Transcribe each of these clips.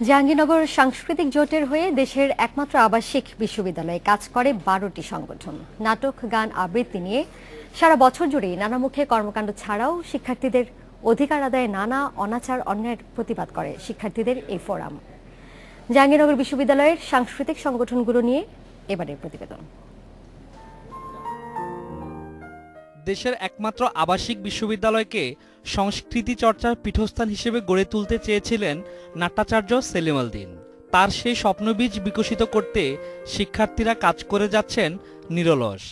জাহাঙ্গীরনগর সাংস্কৃতিক জোটের হয়ে দেশের একমাত্র আবাসিক বিশ্ববিদ্যালয়ে কাজ করে বারোটি সংগঠন। নাটক, গান, আবৃত্তি নিয়ে সারা বছর জুড়ে নানামুখে কর্মকাণ্ড ছাড়াও শিক্ষার্থীদের অধিকার আদায়ে নানা অনাচার, অন্যায়ের প্রতিবাদ করে শিক্ষার্থীদের এই ফোরাম। জাহাঙ্গীরনগর বিশ্ববিদ্যালয়ের সাংস্কৃতিক সংগঠনগুলো নিয়ে এবারের প্রতিবেদন। দেশের একমাত্র আবাসিক বিশ্ববিদ্যালয়কে সংস্কৃতি চর্চার পীঠস্থান হিসেবে গড়ে তুলতে চেয়েছিলেন নাট্যাচার্য সেলিম আলদিন তার সেই স্বপ্নবীজ বিকশিত করতে শিক্ষার্থীরা কাজ করে যাচ্ছেন নিরলস।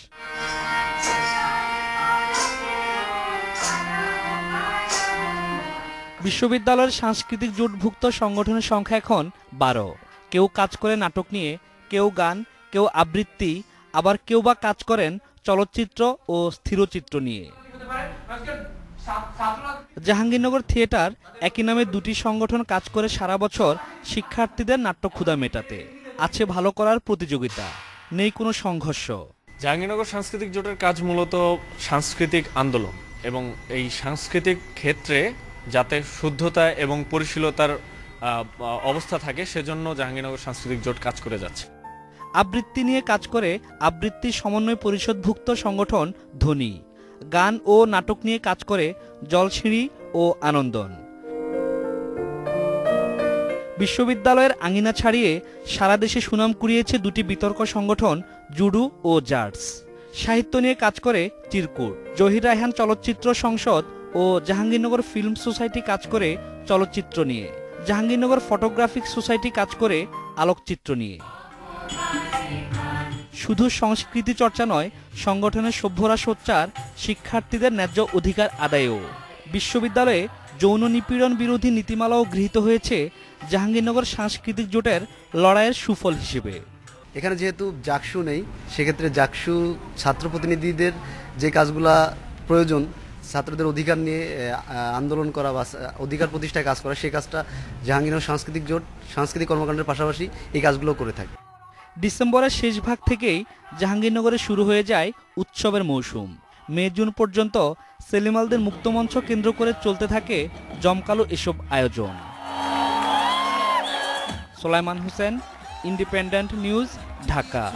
বিশ্ববিদ্যালয়ের সাংস্কৃতিক জোটভুক্ত সংগঠনের সংখ্যা এখন বারো। কেউ কাজ করে নাটক নিয়ে, কেউ গান, কেউ আবৃত্তি, আবার কেউ বা কাজ করেন চলচ্চিত্র ও স্থিরচিত্র নিয়ে। জাহাঙ্গীরনগর থিয়েটার একই নামে দুটি সংগঠন কাজ করে সারা বছর শিক্ষার্থীদের নাট্য ক্ষুধা মেটাতে। আছে ভালো করার প্রতিযোগিতা। নেই কোনো সংঘর্ষ। জাহাঙ্গীরনগর সাংস্কৃতিক জোটের কাজ মূলত সাংস্কৃতিক আন্দোলন এবং এই সাংস্কৃতিক ক্ষেত্রে যাতে শুদ্ধতা এবং পরিশীলতার অবস্থা থাকে, সেজন্য জাহাঙ্গীরনগর সাংস্কৃতিক জোট কাজ করে যাচ্ছে। আবৃত্তি নিয়ে কাজ করে আবৃত্তি সমন্বয় পরিষদভুক্ত সংগঠন ধ্বনি গান ও নাটক নিয়ে কাজ করে জলসিঁড়ি ও আনন্দন। বিশ্ববিদ্যালয়ের আঙিনা ছাড়িয়ে সারা দেশে সুনাম কুড়িয়েছে দুটি বিতর্ক সংগঠন, জুডু ও জার্স। সাহিত্য নিয়ে কাজ করে চিরকুট। জহির রায়হান চলচ্চিত্র সংসদ ও জাহাঙ্গীরনগর ফিল্ম সোসাইটি কাজ করে চলচ্চিত্র নিয়ে। জাহাঙ্গীরনগর ফটোগ্রাফিক সোসাইটি কাজ করে আলোকচিত্র নিয়ে। শুধু সংস্কৃতি চর্চা নয়, সংগঠনের সভ্যরা সোচ্চার, শিক্ষার্থীদের ন্যায্য অধিকার আদায়েও। বিশ্ববিদ্যালয়ে যৌন নিপীড়ন বিরোধী নীতিমালাও গৃহীত হয়েছে জাহাঙ্গীরনগর সাংস্কৃতিক জোটের লড়াইয়ের সুফল হিসেবে। এখানে যেহেতু জাকসু নেই, সেক্ষেত্রে জাকসু ছাত্র প্রতিনিধিদের যে কাজগুলা প্রয়োজন, ছাত্রদের অধিকার নিয়ে আন্দোলন করা বা অধিকার প্রতিষ্ঠায় কাজ করা, সেই কাজটা জাহাঙ্গীরনগর সাংস্কৃতিক জোট, সাংস্কৃতিক কর্মকাণ্ডের পাশাপাশি এই কাজগুলো করে থাকে। ডিসেম্বরের শেষ ভাগ থেকেই জাহাঙ্গীরনগরে শুরু হয়ে যায় উৎসবের মৌসুম। মে, জুন পর্যন্ত সেলিমালদের মুক্তমঞ্চ কেন্দ্র করে চলতে থাকে জমকালো এসব আয়োজন। Solaiman Hossain, independent news, Dhaka.